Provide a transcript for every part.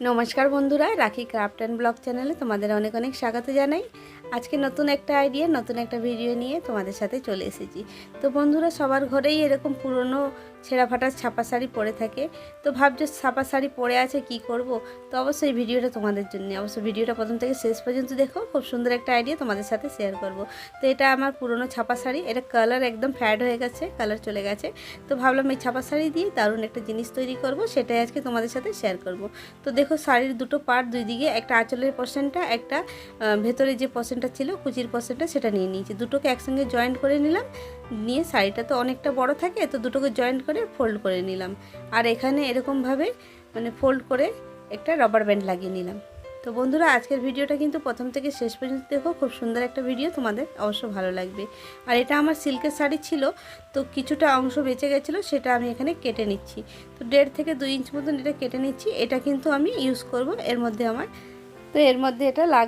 নমস্কার বন্ধুরা রাখি ক্রাফট অ্যান্ড ব্লগ চ্যানেলে তোমাদের অনেক অনেক স্বাগত জানাই। আজকে নতুন একটা আইডিয়া নতুন একটা ভিডিও নিয়ে তোমাদের সাথে চলে এসেছি। তো বন্ধুরা, সবার ঘরেই এরকম পুরনো ছেঁড়া ফাটা ছাপা শাড়ি পরে থাকে। তো ভাবছ ছাপা শাড়ি পরে আছে, কি করব? তো অবশ্যই ভিডিওটা তোমাদের জন্য, অবশ্যই ভিডিওটা প্রথম থেকে শেষ পর্যন্ত দেখো, খুব সুন্দর একটা আইডিয়া তোমাদের সাথে শেয়ার করব। তো এটা আমার পুরনো ছাপা শাড়ি, এটা কালার একদম ফ্যাড হয়ে গেছে কালার চলে গেছে। তো ভাবলাম এই ছাপা শাড়ি দিয়ে দারুণ একটা জিনিস তৈরি করব, সেটাই আজকে তোমাদের সাথে শেয়ার করব। তো দেখো শাড়ির দুটো পার্ট দুই দিকে, একটা আঁচলের পোর্শনটা একটা ভেতরে যে পোর্শনটা ছিল, কুচির পোর্শনটা সেটা নিয়ে নিয়েছি। দুটোকে একসঙ্গে জয়েন্ট করে নিলাম, নিয়ে শাড়িটা তো অনেকটা বড় থাকে, তো দুটোকে জয়েন্ট করে ফোল্ড করে নিলাম। আর এখানে এরকমভাবে মানে ফোল্ড করে একটা রাবার ব্যান্ড লাগিয়ে নিলাম। তো বন্ধুরা, আজকের ভিডিওটা কিন্তু প্রথম থেকে শেষ পর্যন্ত দেখো, খুব সুন্দর একটা ভিডিও তোমাদের অবশ্য ভালো লাগবে। আর এটা আমার সিল্কের শাড়ি ছিল, তো কিছুটা অংশ বেঁচে গেছিল, সেটা আমি এখানে কেটে নিচ্ছি। তো দেড় থেকে দুই ইঞ্চ মতন এটা কেটে নিচ্ছি, এটা কিন্তু আমি ইউজ করব, এর মধ্যে আমার, তো এর মধ্যে এটা লাগ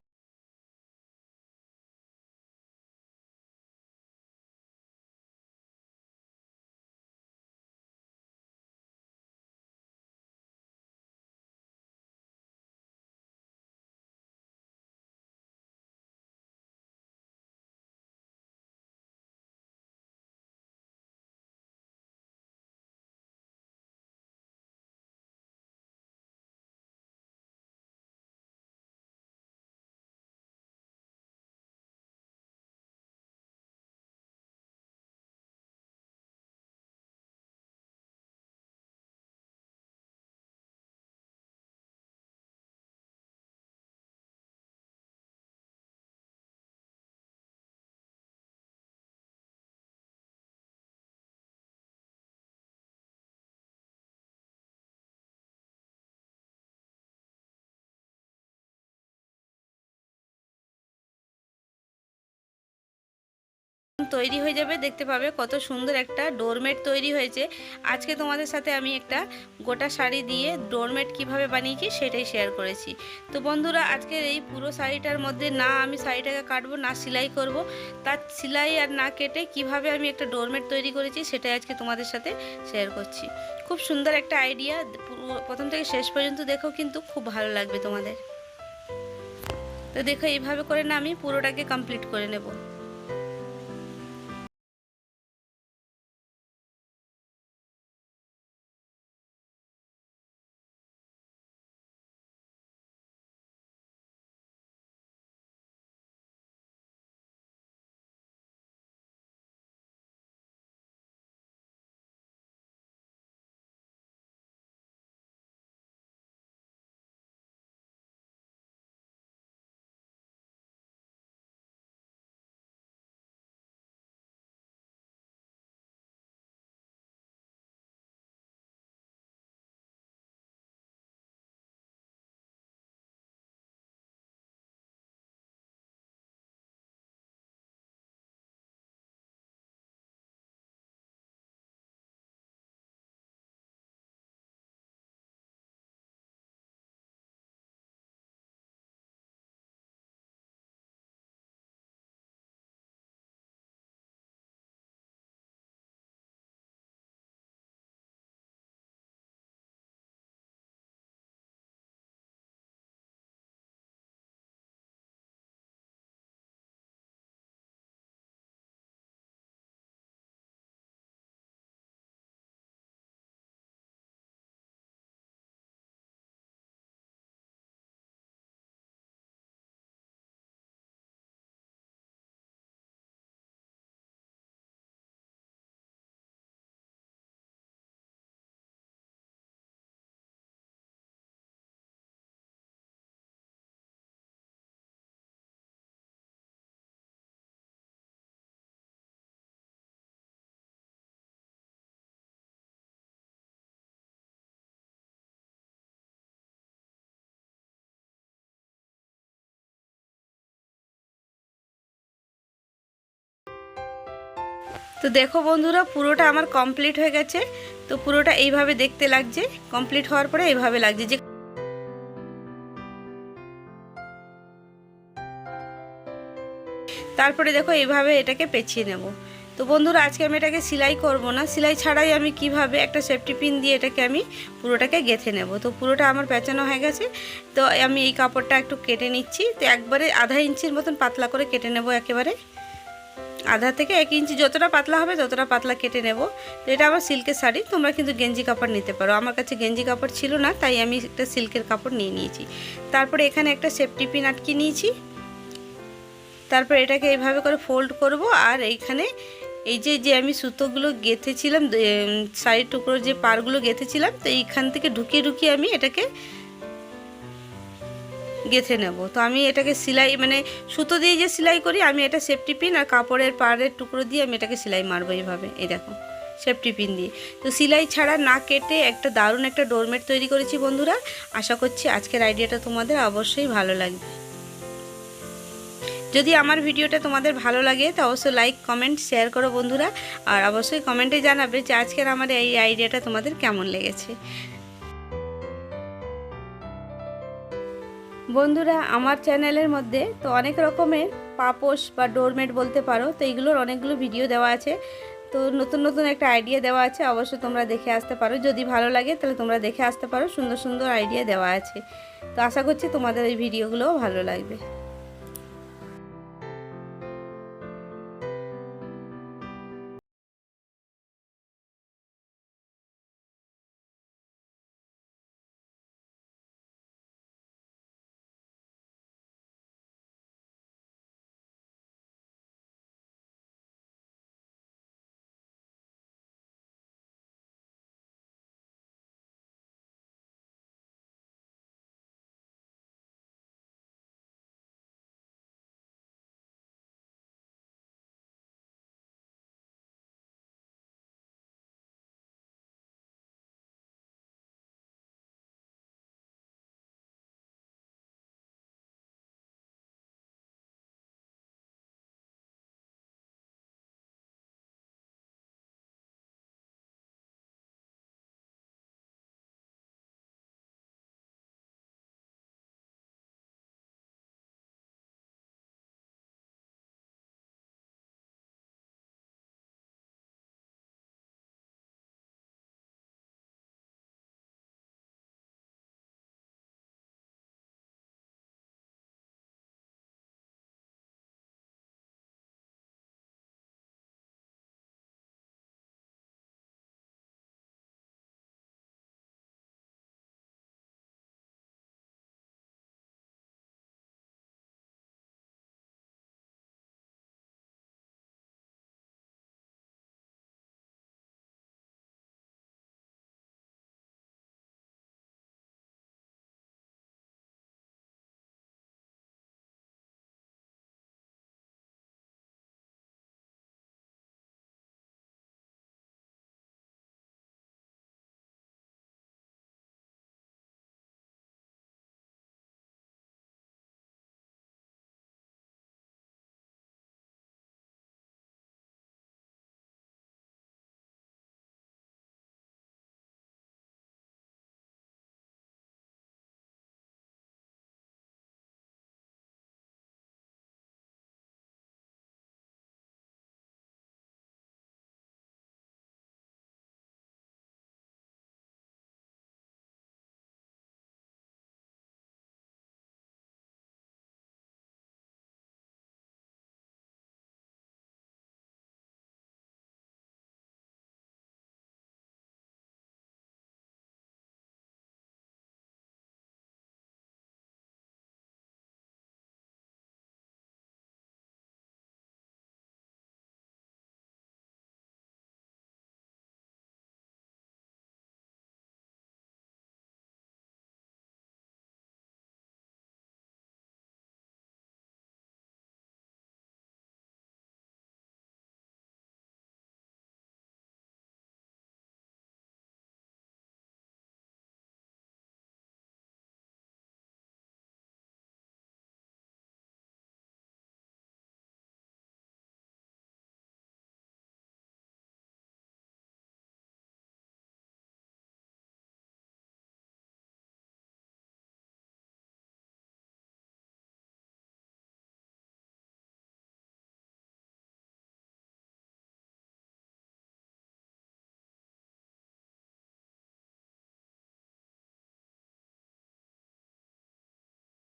তৈরি হয়ে যাবে, দেখতে পাবে কত সুন্দর একটা ডোরমেট তৈরি হয়েছে। আজকে তোমাদের সাথে আমি একটা গোটা শাড়ি দিয়ে ডোরমেট কীভাবে বানিয়েছি সেটাই শেয়ার করেছি। তো বন্ধুরা, আজকের এই পুরো শাড়িটার মধ্যে না আমি শাড়িটাকে কাটবো, না সেলাই করব, তার সেলাই আর না কেটে কীভাবে আমি একটা ডোরমেট তৈরি করেছি সেটাই আজকে তোমাদের সাথে শেয়ার করছি। খুব সুন্দর একটা আইডিয়া প্রথম থেকে শেষ পর্যন্ত দেখো কিন্তু খুব ভালো লাগবে তোমাদের। তো দেখো, এইভাবে করে না আমি পুরোটাকে কমপ্লিট করে নেব। তো দেখো বন্ধুরা, পুরোটা আমার কমপ্লিট হয়ে গেছে। তো পুরোটা এইভাবে দেখতে লাগছে। কমপ্লিট হওয়ার পরে এইভাবে লাগছে। যে তারপরে দেখো এইভাবে এটাকে পেঁচিয়ে নেব। তো বন্ধুরা, আজকে আমি এটাকে সেলাই করব না। সেলাই ছাড়াই আমি কীভাবে একটা সেফটি পিন দিয়ে এটাকে আমি পুরোটাকে গেঁথে নেব। তো পুরোটা আমার পেঁচানো হয়ে গেছে। তো আমি এই কাপড়টা একটু কেটে নিচ্ছি। তো একবারে আধা ইঞ্চির মতন পাতলা করে কেটে নেব একেবারে। আধা থেকে এক ইঞ্চি যতটা পাতলা হবে, ততটা পাতলা কেটে নেব। তো এটা আমার সিল্কের শাড়ি, তোমরা কিন্তু গেঞ্জি কাপড় নিতে পারো। আমার কাছে গেঞ্জি কাপড় ছিল না, তাই আমি একটা সিল্কের কাপড় নিয়ে নিয়েছি। তারপরে এখানে একটা সেফটি পিন আটকে নিয়েছি। তারপর এটাকে এইভাবে করে ফোল্ড করব, আর এইখানে এই যে যে আমি সুতোগুলো গেঁথেছিলাম শাড়ির টুকরোর যে পারগুলো গেঁথেছিলাম, তো এইখান থেকে ঢুকিয়ে ঢুকিয়ে আমি এটাকে গেঁথে নেব। তো আমি এটাকে সেলাই মানে সুতো দিয়ে যে সেলাই করি, আমি এটা সেফটি পিন আর কাপড়ের পাড়ের টুকরো দিয়ে আমি এটাকে সেলাই মারবো এইভাবে। এই দেখো সেফটি পিন দিয়ে। তো সেলাই ছাড়া না কেটে একটা দারুণ একটা ডোরমেট তৈরি করেছি বন্ধুরা। আশা করছি আজকের আইডিয়াটা তোমাদের অবশ্যই ভালো লাগবে। যদি আমার ভিডিওটা তোমাদের ভালো লাগে, তো অবশ্যই লাইক কমেন্ট শেয়ার করো বন্ধুরা। আর অবশ্যই কমেন্টে জানাবে যে আজকের আমার এই আইডিয়াটা তোমাদের কেমন লেগেছে। বন্ধুরা, আমার চ্যানেলের মধ্যে তো অনেক রকমের পাপোশ বা ডোরমেট বলতে পারো, তো এইগুলোর অনেকগুলো ভিডিও দেওয়া আছে। তো নতুন নতুন একটা আইডিয়া দেওয়া আছে অবশ্য তোমরা দেখে আসতে পারো। যদি ভালো লাগে, তাহলে তোমরা দেখে আসতে পারো, সুন্দর সুন্দর আইডিয়া দেওয়া আছে। তো আশা করছি তোমাদের এই ভিডিওগুলোও ভালো লাগবে।